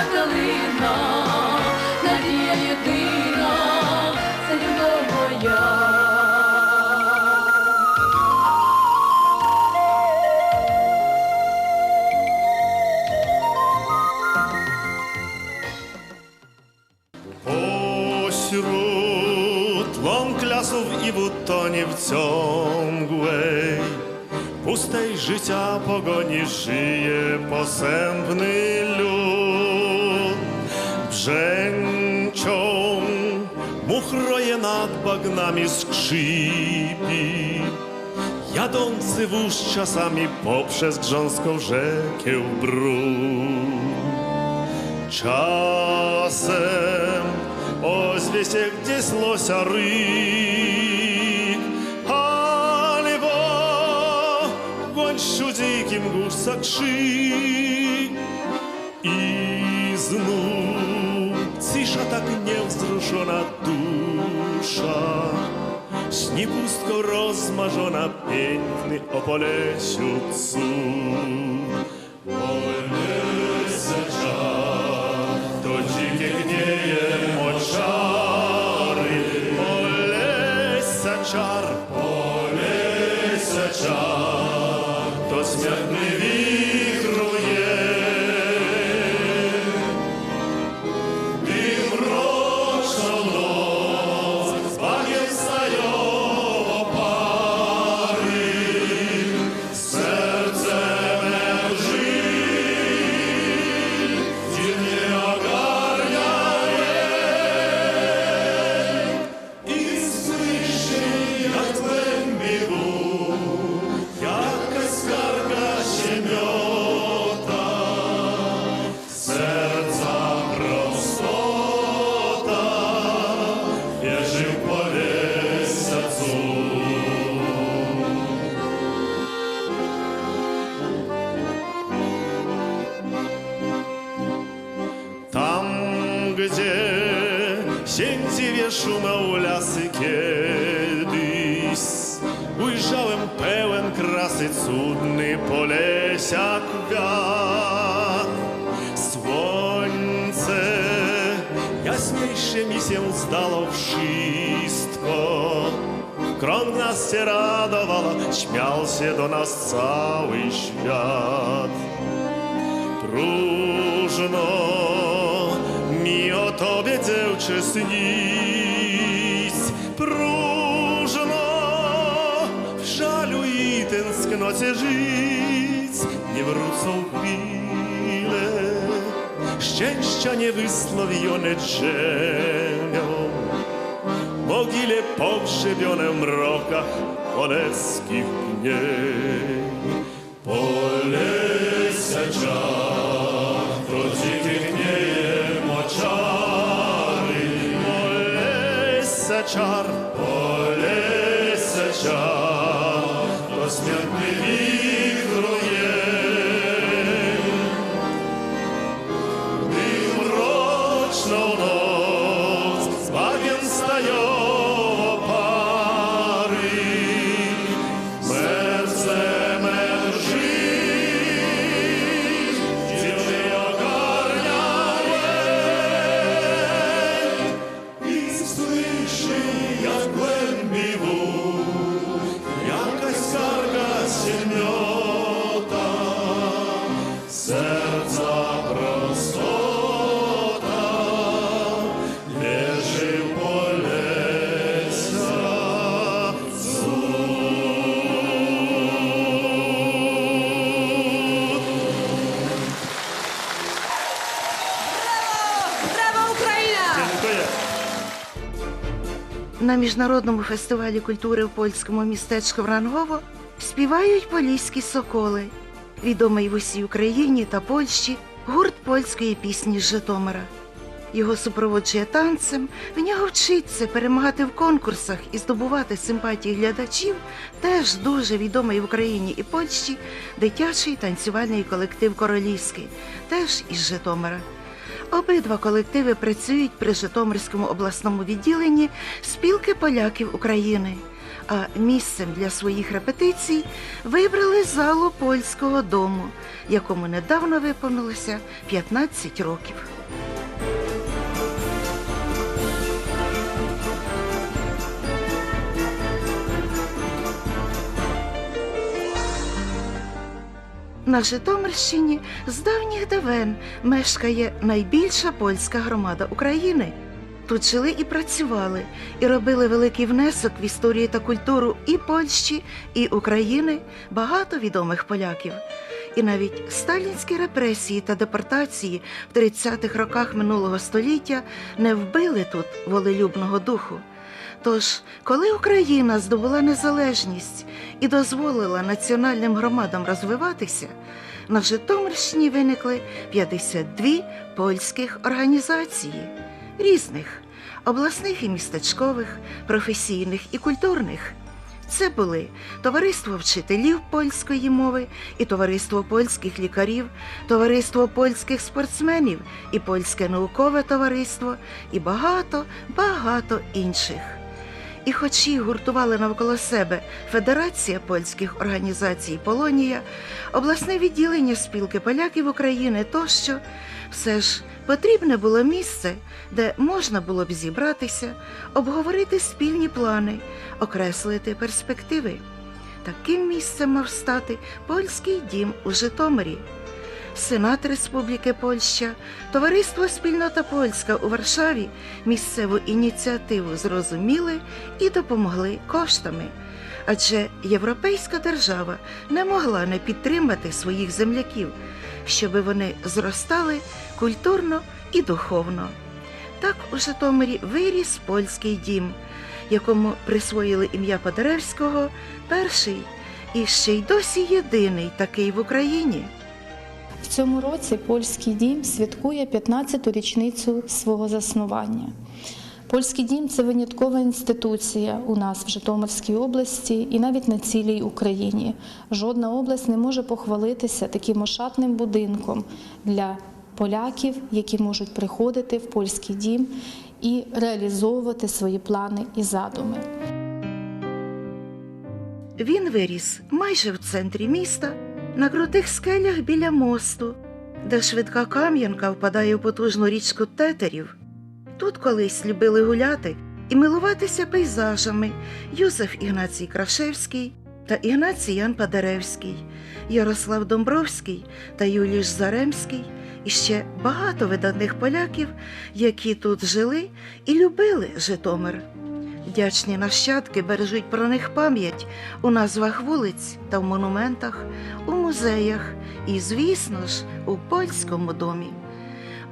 червона калина, надія єдина, це любов моя. Pośród łąk lasów i butonów ciągłej Pustej życia pogoni żyje posępny lud Brzęcią muchroje nad bagnami skrzypi Jadący wóz czasami poprzez grząską rzekę brud Czasem ozwie się gdzieś losia ryk, albo w gąszczu dzikim górsa krzyk. I znów cisza tak niewzruszona dusza, śni pustko rozmarzona, piękny opolesiu. Polnese gdzie siędziwie szumał lasy kiedyś, ujrzałem pełen krasy cudny polesiak wiatr. Słońce jaśniejsze mi się zdało wszystko. Krąg nas się radowało, śmiał się do nas cały świat próżno дівче сність пружно в жалю і тенскноті жить, не вруцов біле, щęścia niewysławione drzemią, mogile pogrzebione w mrokach poleskich dni. Polesa char міжнародному фестивалі культури в польському містечку Врангово співають поліські соколи, відомий в усій Україні та Польщі гурт польської пісні з Житомира. Його супроводжує танцем, в нього вчиться перемагати в конкурсах і здобувати симпатії глядачів, теж дуже відомий в Україні і Польщі дитячий танцювальний колектив Королівський, теж із Житомира. Обидва колективи працюють при Житомирському обласному відділенні спілки поляків України. а місцем для своїх репетицій вибрали залу польського дому, якому недавно виповнилося 15 років. На Житомирщині з давніх давен мешкає найбільша польська громада України. Тут жили і працювали, і робили великий внесок в історію та культуру і Польщі, і України багато відомих поляків. І навіть сталінські репресії та депортації в 30-х роках минулого століття не вбили тут волелюбного духу. Тож, коли Україна здобула незалежність і дозволила національним громадам розвиватися, на Житомирщині виникли 52 польських організації різних обласних і містечкових, професійних і культурних. Це були Товариство вчителів польської мови і Товариство польських лікарів, Товариство польських спортсменів і Польське наукове товариство і багато, багато інших. І хоч їх гуртували навколо себе Федерація польських організацій Полонія, обласне відділення спілки поляків України тощо, все ж потрібне було місце, де можна було б зібратися, обговорити спільні плани, окреслити перспективи. Таким місцем мав стати польський дім у Житомирі. Сенат Республіки Польща, Товариство Спільнота Польська у Варшаві місцеву ініціативу зрозуміли і допомогли коштами. Адже європейська держава не могла не підтримати своїх земляків, щоби вони зростали культурно і духовно. Так у Житомирі виріс польський дім, якому присвоїли ім'я Падаревського, перший і ще й досі єдиний такий в Україні. Цьому році польський дім святкує 15-ту річницю свого заснування. Польський дім це виняткова інституція у нас в Житомирській області і навіть на цілій Україні. Жодна область не може похвалитися таким ошатним будинком для поляків, які можуть приходити в польський дім і реалізовувати свої плани і задуми. Він виріс майже в центрі міста, на крутих скелях біля мосту, де швидка кам'янка впадає в потужну річку тетерів. Тут колись любили гуляти і милуватися пейзажами Юзеф Ігнацій Крашевський та Ігнацій Ян Падаревський, Ярослав Домбровський та Юліш Заремський і ще багато видатних поляків, які тут жили і любили Житомир. Вдячні нащадки бережуть про них пам'ять у назвах вулиць та в монументах, у музеях і, звісно ж, у польському домі.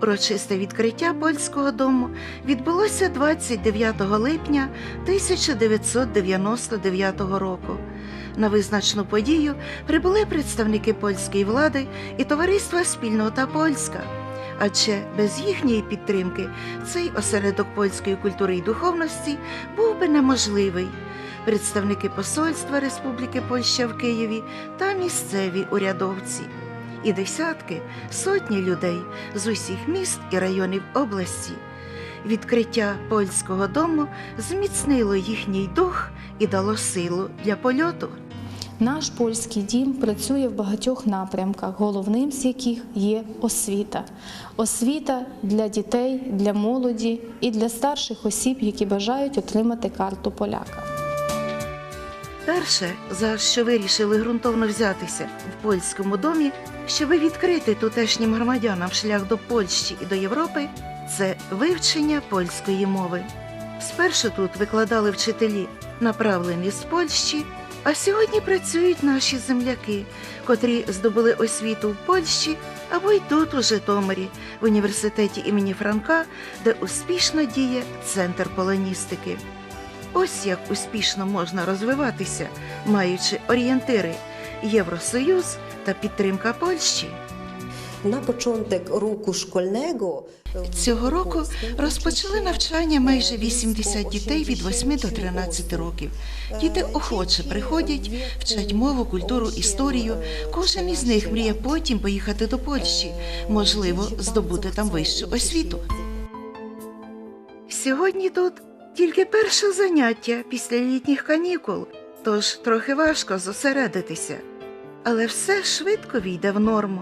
Урочисте відкриття польського дому відбулося 29 липня 1999 року. На визначну подію прибули представники польської влади і товариства Спільнота Польська. Адже без їхньої підтримки цей осередок польської культури і духовності був би неможливий. Представники посольства Республіки Польща в Києві та місцеві урядовці. І десятки, сотні людей з усіх міст і районів області. Відкриття польського дому зміцнило їхній дух і дало силу для польоту. Наш польський дім працює в багатьох напрямках, головним з яких є освіта. Освіта для дітей, для молоді і для старших осіб, які бажають отримати карту поляка. Перше, за що вирішили ґрунтовно взятися в польському домі, щоби відкрити тутешнім громадянам шлях до Польщі і до Європи, це вивчення польської мови. Спершу тут викладали вчителі, направлені з Польщі, а сьогодні працюють наші земляки, котрі здобули освіту в Польщі або й тут, у Житомирі, в університеті імені Франка, де успішно діє центр полоністики. Ось як успішно можна розвиватися, маючи орієнтири Євросоюз та підтримка Польщі. Na początek roku szkolnego Цього року розпочали навчання майже 80 дітей від 8 до 13 років. Діти охоче приходять, вчать мову, культуру, історію. Кожен із них мріє потім поїхати до Польщі, можливо, здобути там вищу освіту. Сьогодні тут тільки перше заняття після літніх канікул. тож трохи важко зосередитися. Але все швидко війде в норму.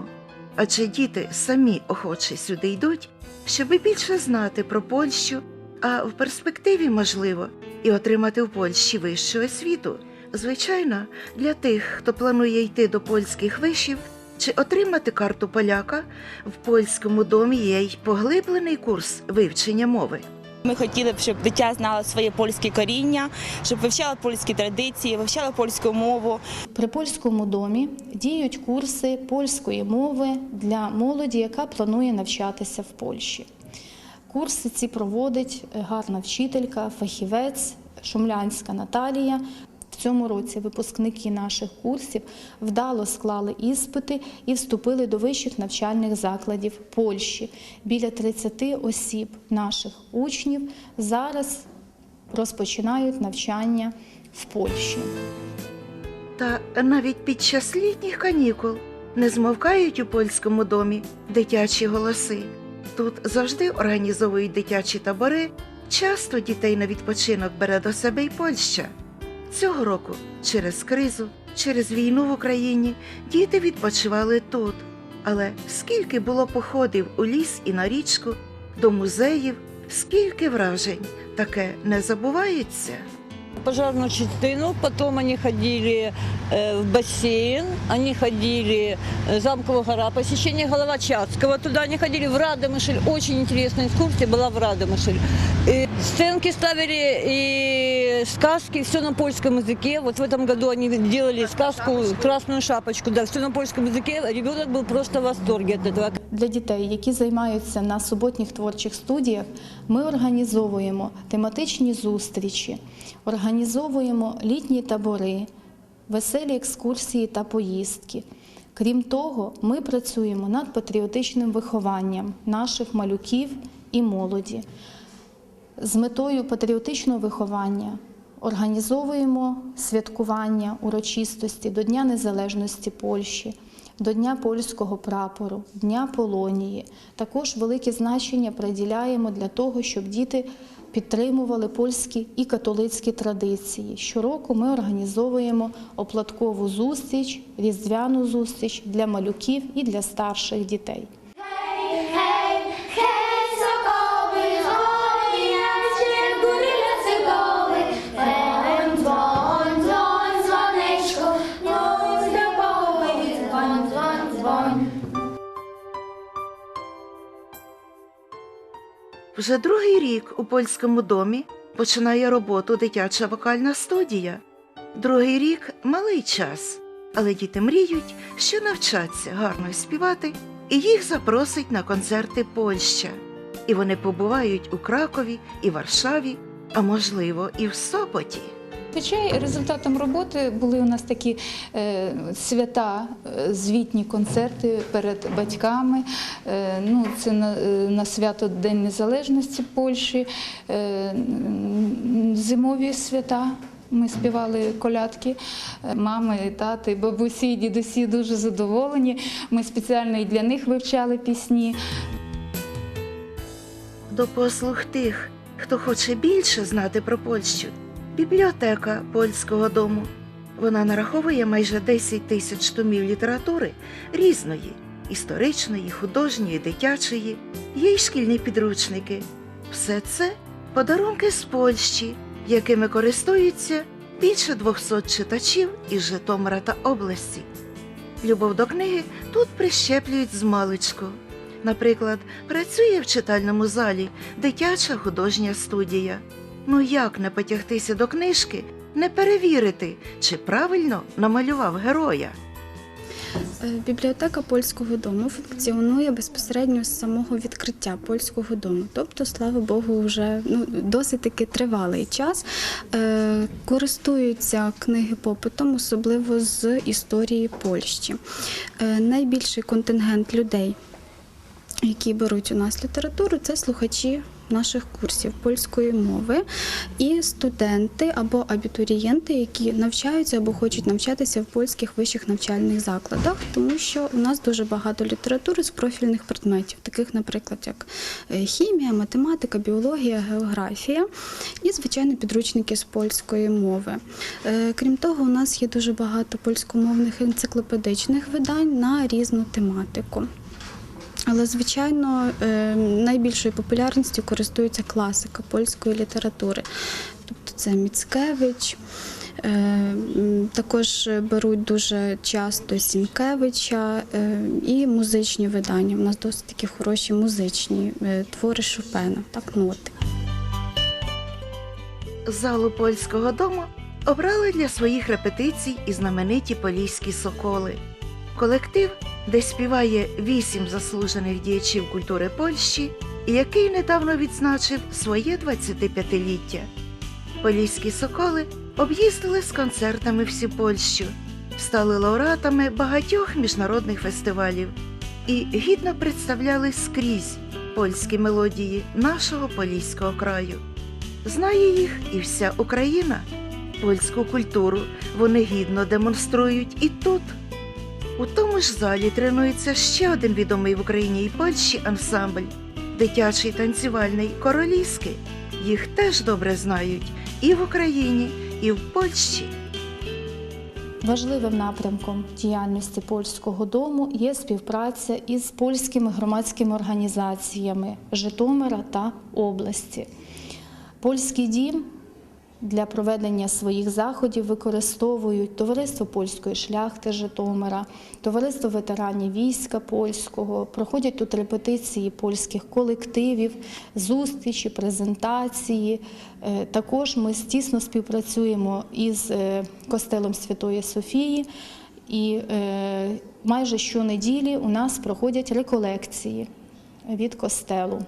Адже діти самі охоче сюди йдуть, щоби більше знати про Польщу, а в перспективі, можливо, і отримати в Польщі вищу освіту. Звичайно, для тих, хто планує йти до польських вишів чи отримати карту поляка, в польському домі є й поглиблений курс вивчення мови. Ми хотіли б, щоб дитя знало своє польське коріння, щоб вивчало польські традиції, вивчало польську мову. При польському домі діють курси польської мови для молоді, яка планує навчатися в Польщі. Курси ці проводить гарна вчителька, фахівець Шумлянська Наталія. Цьому році випускники наших курсів вдало склали іспити і вступили до вищих навчальних закладів Польщі. Біля 30 осіб наших учнів зараз розпочинають навчання в Польщі. Та навіть під час літніх канікул не змовкають у польському домі дитячі голоси. Тут завжди організовують дитячі табори. Часто дітей на відпочинок бере до себе й Польща. Цього року через кризу, через війну в Україні діти відпочивали тут. Але скільки було походів у ліс і на річку, до музеїв, скільки вражень, таке не забувається. пожарную частину, потом они ходили э, в бассейн, они ходили э, Замковая гора, посещение Головачатского, туда они ходили в Радомышль, очень интересная экскурсия была в Радомышль. И сценки ставили и сказки, все на польском языке. Вот в этом году они делали сказку «Красную шапочку», да, все на польском языке. Ребенок был просто в восторге от этого. Для дітей, які займаються на суботніх творчих студіях, ми організовуємо тематичні зустрічі, організовуємо літні табори, веселі екскурсії та поїздки. Крім того, ми працюємо над патріотичним вихованням наших малюків і молоді. З метою патріотичного виховання організовуємо святкування урочистості до Дня Незалежності Польщі, до Дня польського прапору, Дня Полонії. Також велике значення приділяємо для того, щоб діти підтримували польські і католицькі традиції. Щороку ми організовуємо оплаткову зустріч, різдвяну зустріч для малюків і для старших дітей. Вже другий рік у польському домі починає роботу дитяча вокальна студія. Другий рік малий час, але діти мріють, що навчаться гарно співати, і їх запросить на концерти Польща. І вони побувають у Кракові і Варшаві, а можливо, і в Сопоті. Зазвичай результатом роботи були у нас такі е, свята, е, звітні концерти перед батьками. Е, ну, це на, свято День Незалежності Польщі, зимові свята. Ми співали колядки. Мами, тати, бабусі, дідусі дуже задоволені. Ми спеціально і для них вивчали пісні. До послуг тих, хто хоче більше знати про Польщу, бібліотека польського дому. Вона нараховує майже 10 тисяч томів літератури різної історичної, художньої, дитячої, є й шкільні підручники. Все це подарунки з Польщі, якими користуються більше 200 читачів із Житомира та області. Любов до книги тут прищеплюють з маличку. Наприклад, працює в читальному залі дитяча художня студія. Ну як не потягтися до книжки, не перевірити, чи правильно намалював героя. Е, Бібліотека польського дому функціонує безпосередньо з самого відкриття польського дому. Тобто, слава Богу, вже ну, досить таки тривалий час. Е, користуються книги попитом, особливо з історії Польщі. Е, найбільший контингент людей, які беруть у нас літературу, це слухачі наших курсів польської мови і студенти або абітурієнти, які навчаються або хочуть навчатися в польських вищих навчальних закладах, тому що у нас дуже багато літератури з профільних предметів, таких, наприклад, як е, хімія, математика, біологія, географія і, звичайно, підручники з польської мови. Е, Крім того, у нас є дуже багато польськомовних енциклопедичних видань на різну тематику. Але, звичайно, е, найбільшою популярністю користується класика польської літератури. Тобто це Міцкевич. е, Також беруть дуже часто Сінкевича е, і музичні видання. У нас досить такі хороші музичні твори Шопена, так ноти. Залу польського дому обрали для своїх репетицій і знамениті поліські соколи. Колектив, де співає вісім заслужених діячів культури Польщі, який недавно відзначив своє 25-ліття. Поліські соколи об'їздили з концертами всю Польщу, стали лауреатами багатьох міжнародних фестивалів і гідно представляли скрізь польські мелодії нашого поліського краю. Знає їх і вся Україна. Польську культуру вони гідно демонструють і тут. У тому ж залі тренується ще один відомий в Україні і Польщі ансамбль дитячий танцювальний королівський. Їх теж добре знають і в Україні, і в Польщі. Важливим напрямком діяльності польського дому є співпраця із польськими громадськими організаціями Житомира та області. Польський дім для проведення своїх заходів використовують Товариство польської шляхти Житомира, Товариство ветеранів війська польського. Проходять тут репетиції польських колективів, зустрічі, презентації. Е, Також ми тісно співпрацюємо із е, костелом Святої Софії. І е, майже щонеділі у нас проходять реколекції від костелу.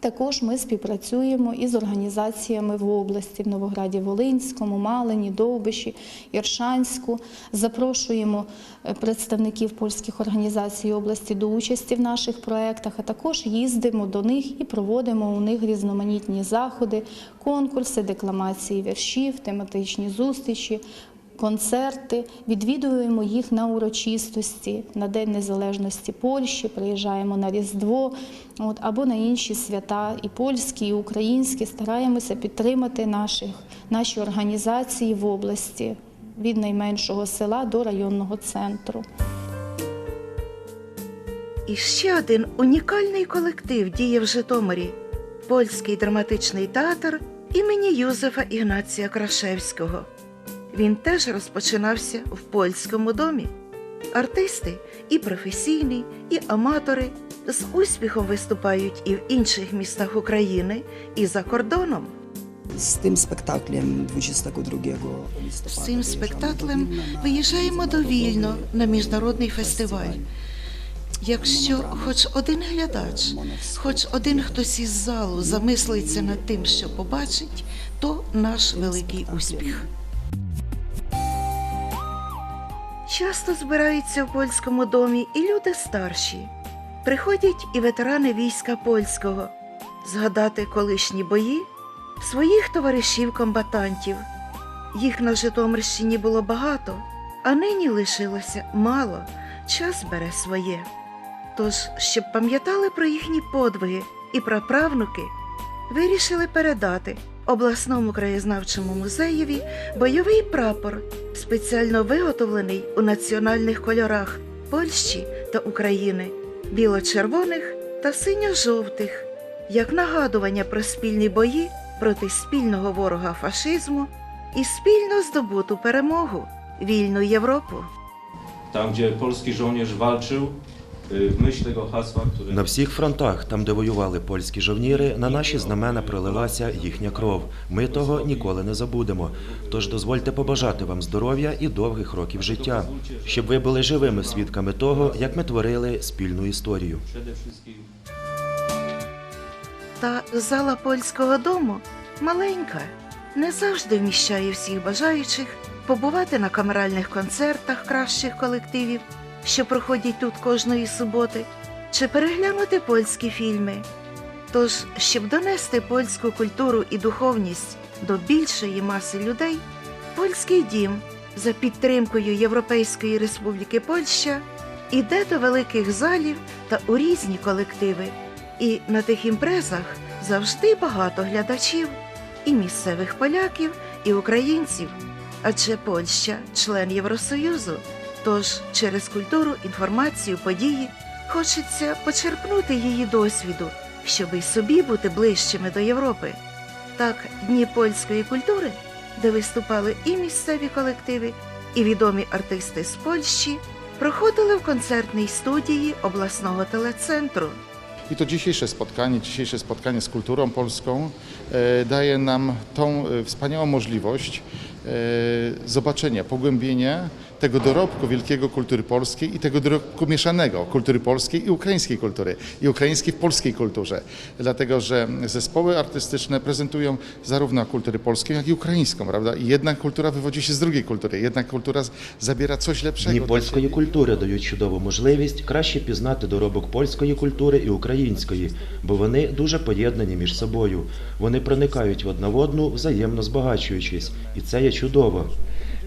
Також ми співпрацюємо із організаціями в області в Новограді Волинському, Малині, Довбиші, Іршанську. Запрошуємо е, представників польських організацій області до участі в наших проєктах, а також їздимо до них і проводимо у них різноманітні заходи, конкурси, декламації віршів, тематичні зустрічі. Концерти, відвідуємо їх на урочистості, на День Незалежності Польщі, приїжджаємо на Різдво от, або на інші свята, і польські, і українські. Стараємося підтримати наших, наші організації в області від найменшого села до районного центру. І ще один унікальний колектив діє в Житомирі польський драматичний театр імені Юзефа Ігнація Крашевського. Він теж розпочинався в польському домі. Артисти і професійні, і аматори з успіхом виступають і в інших містах України, і за кордоном. Z tym spektaklem 22 listopada. З цим спектаклем виїжджаємо до Вільно на міжнародний фестиваль. Якщо хоч один глядач, хоч один хтось із залу замислиться над тим, що побачить, то наш великий успіх. Часто збираються в польському домі і люди старші. Приходять і ветерани війська польського згадати колишні бої своїх товаришів-комбатантів. Їх на Житомирщині було багато, а нині лишилося мало, час бере своє. Тож, щоб пам'ятали про їхні подвиги і праправнуки, вирішили передати обласному краєзнавчому музеєві бойовий прапор, спеціально виготовлений у національних кольорах Польщі та України, біло-червоних та синьо-жовтих, як нагадування про спільні бої проти спільного ворога фашизму і спільно здобуту перемогу вільну Європу. Tam, gdzie polski żołnierz walczył, w myśl tego hasła, które... На всіх фронтах, там, де воювали польські жовніри, на наші знамена пролилася їхня кров. Ми того ніколи не забудемо. Тож дозвольте побажати вам здоров'я і довгих років життя, щоб ви були живими свідками того, як ми творили спільну історію. Та зала польського дому маленька, не завжди вміщає всіх бажаючих побувати на камеральних концертах кращих колективів, що проходять тут кожної суботи, чи переглянути польські фільми. Тож, щоб донести польську культуру і духовність до більшої маси людей, польський дім за підтримкою Європейської Республіки Польща іде до великих залів та у різні колективи. І на тих імпрезах завжди багато глядачів і місцевих поляків, і українців. Адже Польща член Євросоюзу. Тож через культуру, інформацію, події хочеться почерпнути її досвіду, щоб і собі бути ближчими до Європи. Так, дні польської культури, де виступали і місцеві колективи, і відомі артисти з Польщі, проходили в концертній студії обласного телецентру. I to dzisiejsze spotkanie, dzisiejsze spotkanie z kulturą polską e, daje nam tą e, wspaniałą możliwość e, zobaczenia, pogłębienia tego dorobku wielkiego kultury polskiej i tego dorobku mieszanego kultury polskiej i ukraińskiej kultury, i ukraińskiej w polskiej kulturze. Dlatego, że zespoły artystyczne prezentują zarówno kulturę polską, jak i ukraińską, prawda? I jedna kultura wywodzi się z drugiej kultury, jedna kultura zabiera coś lepszego. Dla польської культури дають чудову можливість краще пізнати доробок польської культури і української, бо вони дуже поєднані між собою. Вони проникають в одна в одну, взаємно збагачуючись, і це є чудово.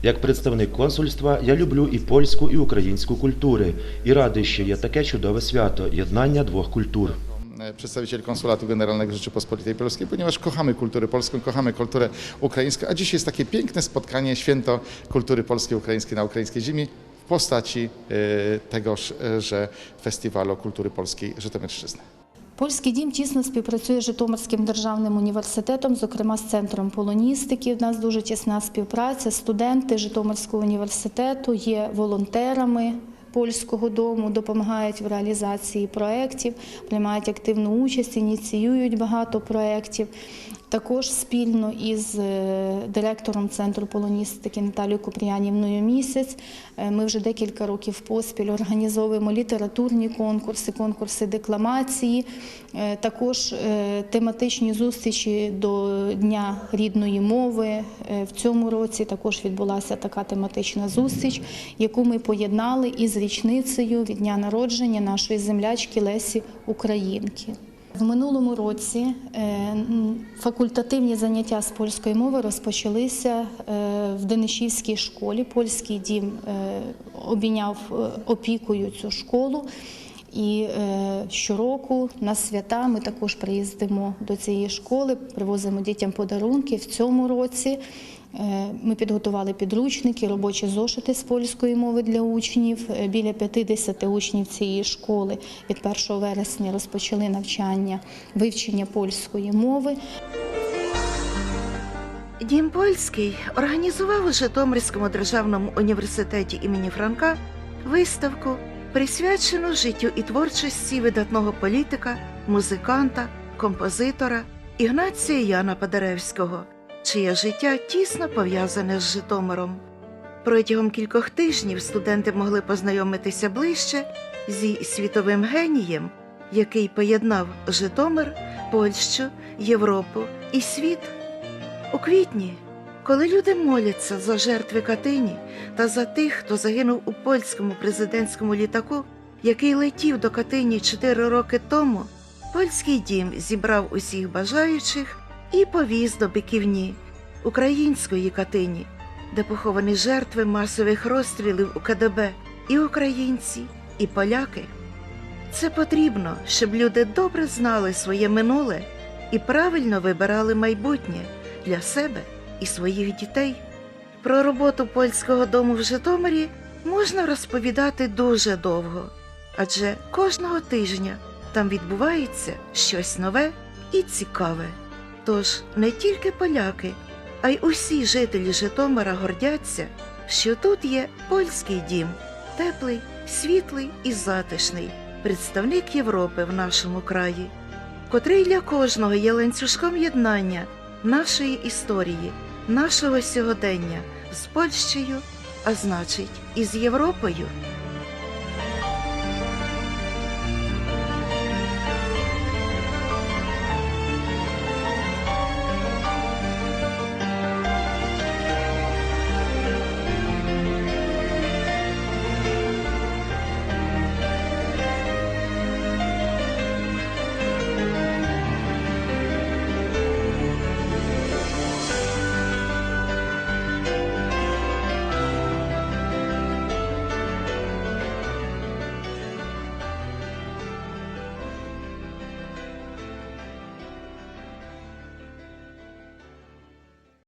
Як представник консульства, я люблю і польську, і українську культури, і радий, що є таке чудове свято єднання двох культур. e, przedstawiciel Konsulatu Generalnego Rzeczypospolitej Polskiej, ponieważ kochamy kulturę polską, kochamy kulturę ukraińską, a dzisiaj jest takie piękne spotkanie, święto kultury polskiej, ukraińskiej na ukraińskiej ziemi w postaci e, tegoż, e, że Festiwalu Kultury Polskiej Żytomierszczyzny. Польський дім тісно співпрацює з Житомирським державним університетом, зокрема з центром полоністики. У нас дуже тісна співпраця. Студенти Житомирського університету є волонтерами. Польського дому допомагають в реалізації проєктів, приймають активну участь, ініціюють багато проєктів. Також спільно із е, директором центру полоністики Наталією Купріянівною місяць е, ми вже декілька років поспіль організовуємо літературні конкурси, конкурси декламації, е, також тематичні зустрічі до Дня рідної мови. В цьому році також відбулася така тематична зустріч, яку ми поєднали із річницею від дня народження нашої землячки Лесі Українки. В минулому році е, факультативні заняття з польської мови розпочалися е, в Денишівській школі. Польський дім е, обійняв опікою цю школу. І щороку на свята ми також приїздимо до цієї школи, привозимо дітям подарунки. В цьому році ми підготували підручники, робочі зошити з польської мови для учнів. Е, Біля 50 учнів цієї школи від 1 вересня розпочали навчання вивчення польської мови. Дім польський організував у Житомирському державному університеті імені Франка виставку, присвячену життю і творчості видатного політика, музиканта, композитора Ігнація Яна Падаревського, чиє життя тісно пов'язане з Житомиром. Протягом кількох тижнів студенти могли познайомитися ближче зі світовим генієм, який поєднав Житомир, Польщу, Європу і світ. У квітні, коли люди моляться за жертви Катині та за тих, хто загинув у польському президентському літаку, який летів до Катині чотири роки тому, польський дім зібрав усіх бажаючих і повіз до Биківні, української Катині, де поховані жертви масових розстрілів у КДБ і українці, і поляки. Це потрібно, щоб люди добре знали своє минуле і правильно вибирали майбутнє для себе і своїх дітей. Про роботу польського дому в Житомирі можна розповідати дуже довго, адже кожного тижня там відбувається щось нове і цікаве. Тож не тільки поляки, а й усі жителі Житомира гордяться, що тут є польський дім, теплий, світлий і затишний, представник Європи в нашому краї, котрий для кожного є ланцюжком єднання нашої історії, нашого сьогодення з Польщею, а значить, і з Європою.